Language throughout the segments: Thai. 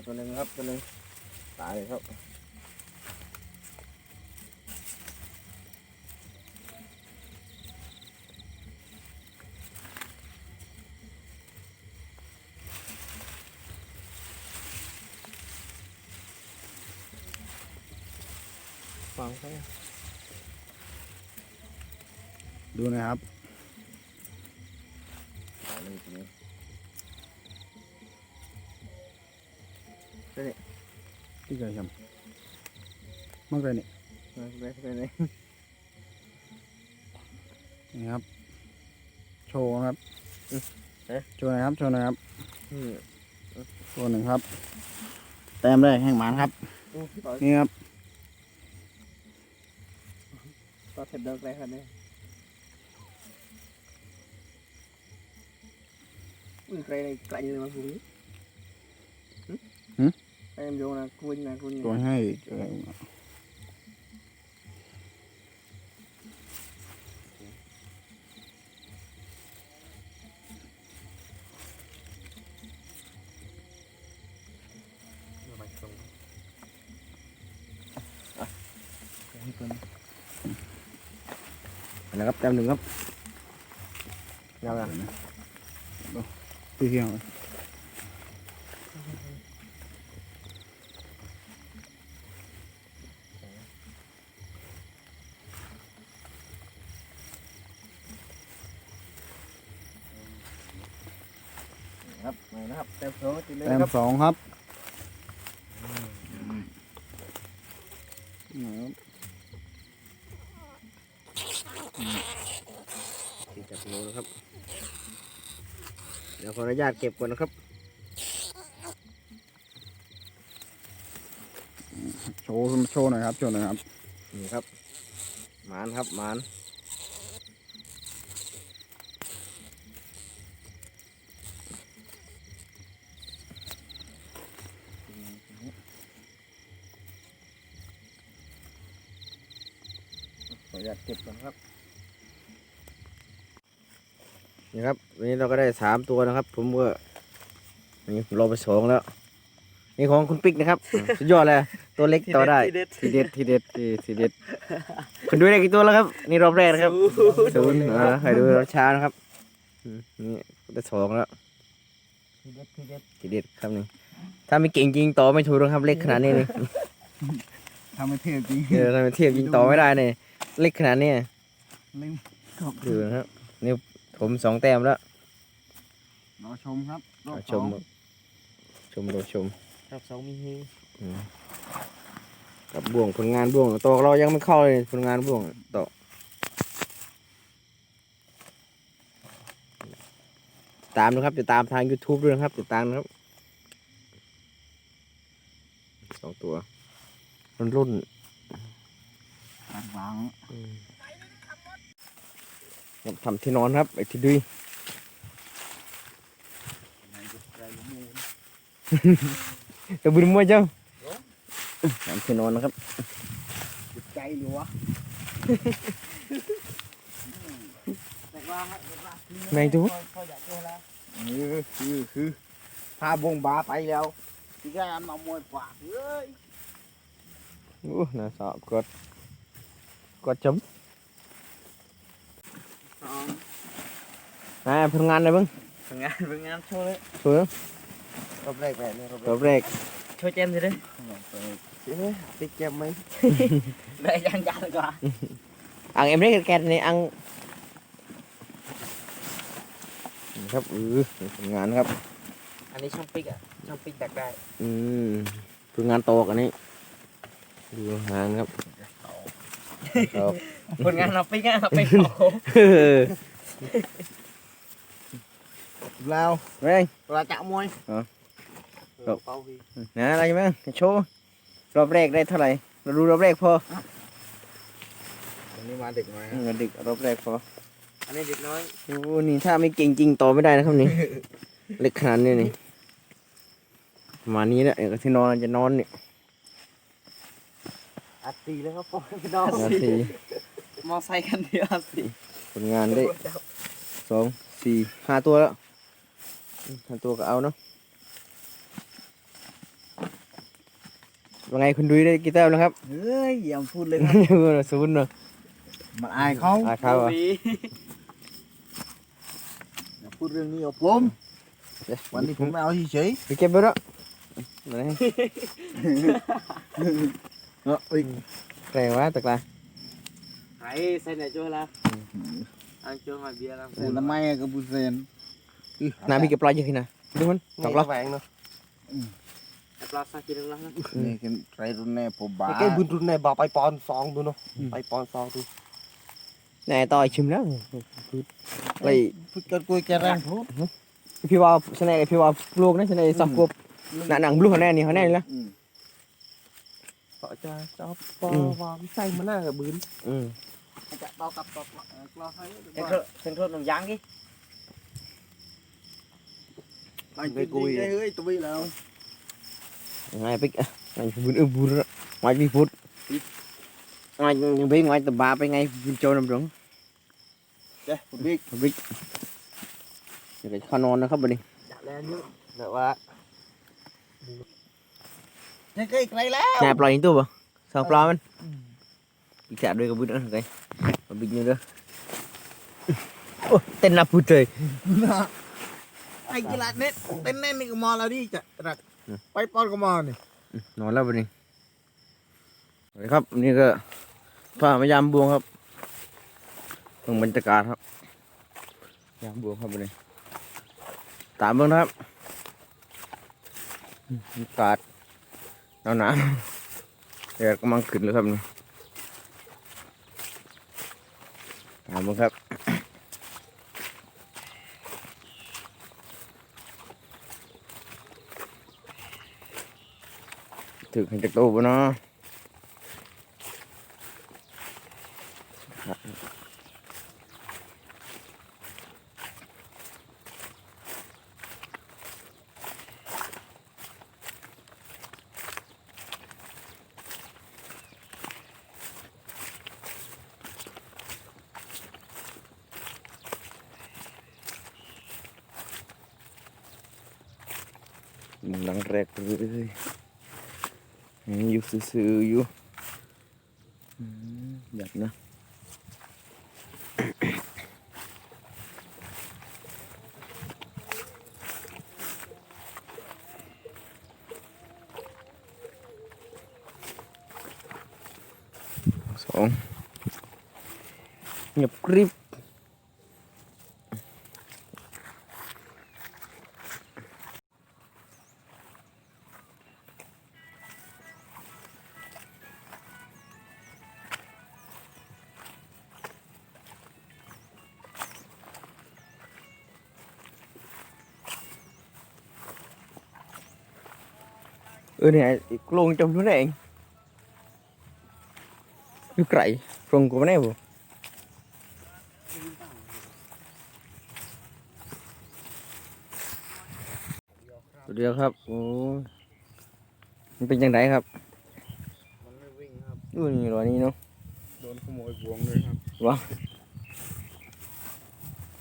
ยวตัวหนึ่งครับตัวหนึ่งตายเลยครับฟังไปดูนะครับ ตายมันจริงที่เคยทำเมื่อไงนี่ไปไปไปเลยนี่ครับ โชว์นะครับเอ๊ะโชว์หนะครับ โชว์หนะครับอืมตัวหนึ่งครับ แต้มแรกแห่งหมานครับโอ้ต่อนี่ครับต่อเสร็จเดินไปครับเนี่ยอือใครในใครเลยมาคุย ใครมันโยนนะคุยนะคุยตัวในะครับแต้มหนึ่งครับยังไงพี่เที่ยวครับมานะครับแต้มสองกินเลยแต้มนะครับสองครับนี่ครับสี่จับโลนะครับ เดี๋ยวขออนุญาตเก็บก่อนนะครับ โชว์โชว์หน่อยครับโชว์หน่อยครับ นี่ครับหมานครับหมาน ออนุญาตเก็บก่อนครับ นี่ครับ วันนี้เราก็ได้สามตัวนะครับ ผมก็นี่เราไปสองแล้ว นี่ของคุณปิ๊กนะครับ สุดยอดเลย ตัวเล็กต่อได้ ทีเด็ด ทีเด็ด ทีเด็ดทีเด็ดคุณดูได้กี่ตัวแล้วครับ นี่รอบแรกนะครับศูนย์อ่าให้ดูรอบช้านะครับอืมนี่ได้สองแล้ว ทีเด็ด ทีเด็ด ทีเด็ดครับนี่ ถ้าไม่เก่งจริงต่อไม่ถูกหรอกครับ เล็กขนาดนี้นี่ทำให้เท่จริงเออทำไมเทียบยิงต่อไม่ได้เนี่ย เล็กขนาดนี้ลืมดูนะครับนี่ผมสองแต้มแล้วรอชมครับรอบเอาสชอมงชมดูชมรอบสองมีเฮอืมกับบ่วงผลงานบ่วงตัวเรายังไม่เข้าเลยผลงานบ่วงต่อตามนะครับติดตามทาง YouTube ด้วยนะครับติดตามนะครับสองตัวรุ่นรุ่น ตัดหวังๆอืมครับทำที่นอนครับไอ้ที่ดุยจะบุญมวยเจ้าทำที่นอนนะครับใจหรือวะแมงจูดเออคือคือพาบงบาไปแล้วที่แค่มามวยปากเอ้ยโอ้น่าสอบกด กดจมสองอ่าผลงานอะไรบ้างผลงานผลงานโชว์เลยสวยรอบแรกแบบนี้รอบรอบแรกโชว์เจมส์สิเด้เอ๊ะติดเก็บไหมได้ยังยันกว่า อังเอ็มเล็กแกนนี่อังนี่ครับอือผลงานครับ อันนี้ช่องปิกอะช่องปิกดักได้ อืมผลงานโตกอันนี้ดูหางครับ ครับผลงานเราปิกอะไปเผาแล้วแม่งเวลาจะมวยครับนะอะไรบ้างโชว์รอบแรกได้เท่าไหร่เราดูรอบแรกพอวันนี้มาดึกหน่อยอืมดึกรอบแรกพออันนี้เด็กน้อยโอ้นี่ถ้าไม่เก่งจริงต่อไม่ได้นะครับนี่เล็กขนาดนี้นี่ประมาณนี้แหละเดี๋ยวก็ที่นอนจะนอนนี่ อัดตีแล้วครับพ่อไม่ต้องนาทีมอไซค์คันเดียวอัดตีผลงานได้สองสี่ห้าตัวแล้วอืมห้าตัวก็เอาเนาะว่าไงคุณดุยได้กี่แต้มแล้วครับเฮ้ยอย่าพูดเลยครับศูนย์เนาะมันอายเขาอาเขาอะมีอย่าพูดเรื่องนี้กับผมวันนี้ผมไม่เอาเฉยไปเก็บไปแล้วไหนๆ เนาะเอ้ยแรงวะตะกลาไอ้ใส่ไหนโจ้ละอันโจ้มาเบียร์แล้วเซนทำไมอะกับบุเซนน้ำมีเก็บปลาเยอะขึ้นนะดูมันตกปลาแหวงเนาะแต่ปลาซากินแล้วนะนี่กันไรรุ่นแน่ผมบ้าแกบุญรุนในบ่าไปปอนซองดูเนาะไปปอนซองดูไหนต่อยชิมแล้วไอ้พูดกันกุยแกแรงพูดพี่ว่าชนะพี่ว่าปลูกนะชนะสับกบหนังหนังบลูเขาแน่นี่เขาแน่นี่ละอืมก็จะจะปอวามใส่มาหน้ากับบืนอืมจะเบากับตบกลอให้เซ็นทรัลเซ็นทรัลหนุ่มยางกี่ไปกุยเฮ้ยตัวนี้แล้วไงไปไงบุญเออบุญไงพี่พุทธไงยังไปไงตะบาไปไงบุญโจน้ำหลงเจ้คุณบิ๊กบิ๊กเดี๋ยวเขานอนนะครับบัดนี้จะแลนเยอะแบบว่า นี่ใกล้ไกลแล้วนายปล่อยยิงตู้ป่ะสองปลามันอีกแสบด้วยกับบุญเออไงมาบิ๊กอยู่เด้อโอ้เต้นนับพุทธเลยไอ้กีฬาเน็ตเต้นเน่นนี่ก็มาแล้วดิจะรักไปปอนก็มานี่นอนแล้วบัดนี้สวัสดีครับนี่ก็พามายามบวงครับเบิ่งบรรยากาศครับ ยามบวงครับบัดนี้ตามเบิ่งนะครับบรรยากาศ หนาวหนาวแดดกำลังขึ้นแล้วครับนี่ถามมึงครับถึงเห็นจากตู้ปะเนาะ มึงหลังแรกเลยยังอยู่ซื่อๆอยู่อืมอยากนะสองเงียบกริบ เออเนี่ยไอ้กลงจมทุนเองอยู่ไกลกลงกูไม่แน่บ่เดียวครับ โอ้ยมันเป็นยังไงครับ มันไม่วิ่งครับดูนี่หรอนี่เนาะ โดนขโมยบวงเลยครับ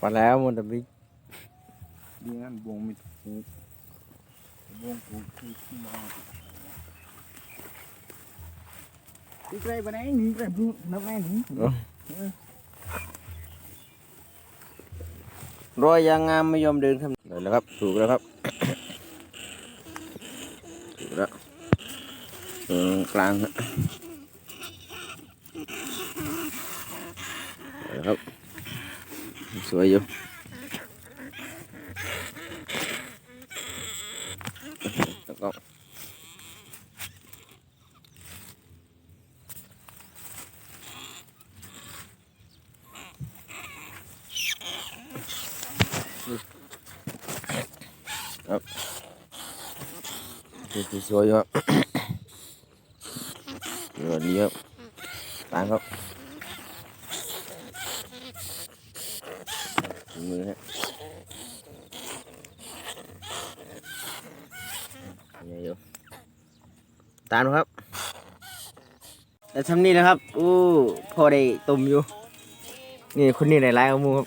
ปัดแล้วมันจะบิ๊กดีงั้นบวงไม่ถู กบวงถูคือขึ้นมานี่ไกลไปไหนนี่ไกลพูดนับแม่นี่รอยยางงามไม่ยอมเดินครับเดินแล้วครับ ถูกแล้วครับ ถูกแล้วกลางครับเดี๋ยวครับ สวยอยู่ สวยๆครับเดี๋ยวดีครับตามครับถึงมือฮะเนี่ยอยู่ตามครับแต่ทำนี่นะครับอู้พอได้ตุ่มอยู่ นี่คนนี้ไหนร้ายเอามูครับ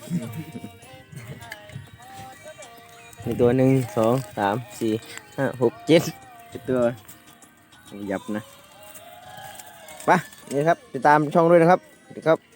มีตัวหนึ่งสองสามสี่ห้าหกเจ็ด จะเตือนหยับนะไปนี่ครับติดตามช่องด้วยนะครับสวัสดีครับ